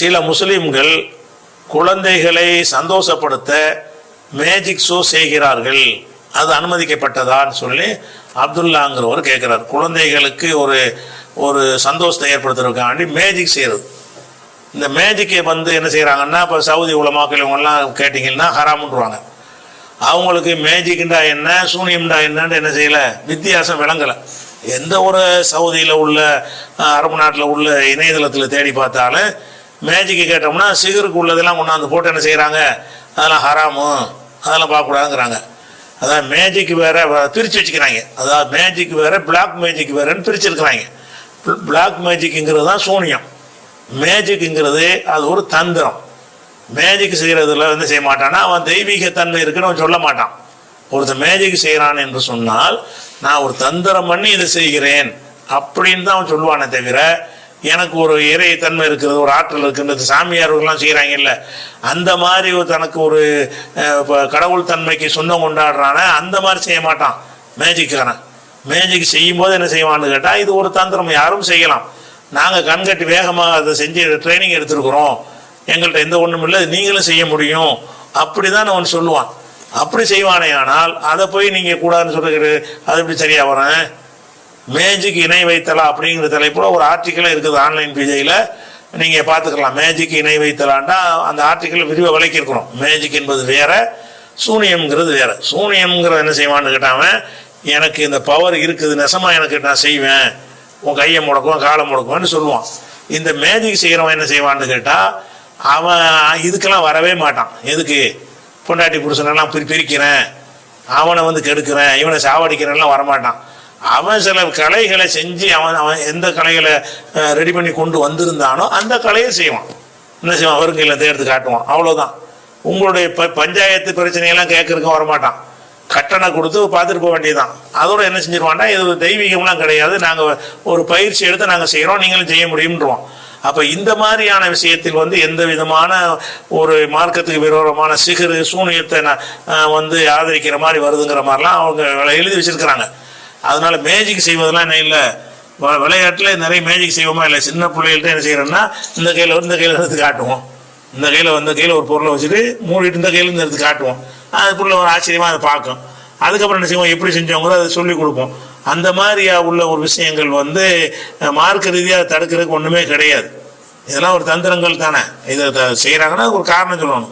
சில முஸ்லிம்கள் குழந்தைகளை சந்தோஷப்படுத்த மேஜிக் ஷோ செய்கிறார்கள். அது அனுமதிக்கப்பட்டதான்னு சொல்லி அப்துல்லாங்கிறவர் கேட்குறார் குழந்தைகளுக்கு ஒரு ஒரு சந்தோஷத்தை ஏற்படுத்துறதுக்காண்டி மேஜிக் செய்கிறது இந்த மேஜிக்கை வந்து என்ன செய்கிறாங்கன்னா இப்போ சவுதி உலமாக்கள் இவங்கெல்லாம் கேட்டிங்கன்னா ஹராமுன்றாங்க அவங்களுக்கு மேஜிக்ண்டா என்ன சூனியம்டா என்னன்னு என்ன செய்யலை வித்தியாசம் விளங்கலை. எந்த ஒரு சவுதியில் உள்ள அரபு நாட்டில் உள்ள இணையதளத்தில் தேடி பார்த்தாலும் மேஜிக்கு கேட்டோம்னா சிகருக்கு உள்ளதெல்லாம் கொண்டாந்து போட்டு என்ன செய்கிறாங்க அதெல்லாம் ஹராமு அதெல்லாம் பார்க்கக்கூடாதுங்கிறாங்க. அதான் மேஜிக் வேற பிரித்து வச்சுக்கிறாங்க. அதாவது மேஜிக் வேற பிளாக் மேஜிக் வேறன்னு பிரிச்சிருக்கிறாங்க பிளாக் மேஜிக்குங்கிறது தான் சூனியம். மேஜிக்குங்கிறது அது ஒரு தந்திரம். மேஜிக் செய்கிறதுல வந்து செய்ய மாட்டான்னா அவன் தெய்வீக தன்மை இருக்குன்னு அவன் சொல்ல மாட்டான். ஒருத்தன் மேஜிக் செய்கிறான் என்று சொன்னால் நான் ஒரு தந்திரம் பண்ணி இதை செய்கிறேன் அப்படின்னு தான் அவன் சொல்லுவானே தவிர எனக்கு ஒரு இறைத்தன்மை இருக்கிறது ஒரு ஆற்றல் இருக்கின்றது சாமியார்கள்லாம் செய்கிறாங்கல்ல அந்த மாதிரி ஒரு தனக்கு ஒரு கடவுள் தன்மைக்கு சொந்தம் கொண்டாடுறானே அந்த மாதிரி செய்ய மாட்டான். மேஜிக்காரன் மேஜிக் செய்யும்போது என்ன செய்வான்னு கேட்டால் இது ஒரு தந்திரம் யாரும் செய்யலாம். நாங்கள் கண்கட்டி வேகமாக அதை செஞ்சு ட்ரைனிங் எடுத்துருக்குறோம். எங்கள்கிட்ட எந்த ஒன்றும் இல்லை நீங்களும் செய்ய முடியும். அப்படி தான் அவன் சொல்லுவான். அப்படி செய்வானே ஆனால் அதை போய் நீங்கள் கூடாதுன்னு சொல்லுகிறது அது எப்படி சரியாக வரேன் மேஜிக் இணை வைத்தலாம் அப்படிங்கிற தலைப்பில் ஒரு ஆர்டிக்கல் இருக்குது ஆன்லைன் பேஜையில் நீங்கள் பார்த்துக்கலாம். மேஜிக் இணை வைத்தலான்டா அந்த ஆர்டிக்கல் விரிவாக விளக்கியிருக்கணும் மேஜிக் என்பது வேற சூனியம்ங்கிறது வேற. சூனியம்ங்கிறது என்ன செய்வான்னு கேட்டாமல் எனக்கு இந்த பவர் இருக்குது நெசமா எனக்கு நான் செய்வேன். உன் கையை முடக்குவேன் காலை முடக்குவேன்னு சொல்லுவான். இந்த மேஜிக் செய்கிறவன் என்ன செய்வான்னு கேட்டால் அவன் இதுக்கெல்லாம் வரவே மாட்டான். எதுக்கு? பொண்டாட்டி புருஷனெல்லாம் பிரி பிரிக்கிறேன். அவனை வந்து கெடுக்கிறேன். இவனை சாவடிக்கிறேன்லாம் வரமாட்டான். அவன் சில கலைகளை செஞ்சு அவன் அவன் எந்த கலைகளை ரெடி பண்ணி கொண்டு வந்திருந்தானோ அந்த கலையை செய்வான். என்ன செய்வான்? அவருங்கையில் தேர்ந்து காட்டுவான். அவ்வளோதான் உங்களுடைய ப பஞ்சாயத்து பிரச்சனையெல்லாம் கேட்கறக்கும் வரமாட்டான். கட்டணம் கொடுத்து பார்த்துட்டு போக வேண்டியதுதான். அதோட என்ன செஞ்சிருவான்னா இது தெய்வீகம்லாம் கிடையாது. நாங்கள் ஒரு பயிற்சி எடுத்து நாங்கள் செய்கிறோம் நீங்களும் செய்ய முடியும்ன்றோம் அப்போ இந்த மாதிரியான விஷயத்தில் வந்து எந்த விதமான ஒரு மார்க்கத்துக்கு விரோதமான சிகரு சூனியத்தை வந்து ஆதரிக்கிற மாதிரி வருதுங்கிற மாதிரிலாம் அவங்க எழுதி வச்சிருக்கிறாங்க. அதனால மேஜிக் செய்வதெல்லாம் என்ன இல்லை. வ- நிறைய மேஜிக் செய்வோமா இல்லை? சின்ன பிள்ளைகள்ட்ட என்ன செய்யறோம்னா இந்த கையில் வந்து இந்த கையில் எடுத்து காட்டுவோம். இந்த கையில் இந்த கையில் ஒரு பொருளை வச்சுட்டு மூடிட்டு இந்த கையில் இருந்து எடுத்து காட்டுவோம். அது புள்ள ஒரு ஆச்சரியமாக அதை பார்க்கும். அதுக்கப்புறம் என்ன செய்வோம்? எப்படி செஞ்சவங்களோ அதை சொல்லி கொடுப்போம். அந்த மாதிரியா உள்ள ஒரு விஷயங்கள் வந்து மார்க்க ரீதியாக தடுக்கிறதுக்கு ஒன்றுமே கிடையாது. இதெல்லாம் ஒரு தந்திரங்கள் தானே. இதை த- செய்கிறாங்கன்னா ஒரு காரணம் சொல்லணும்.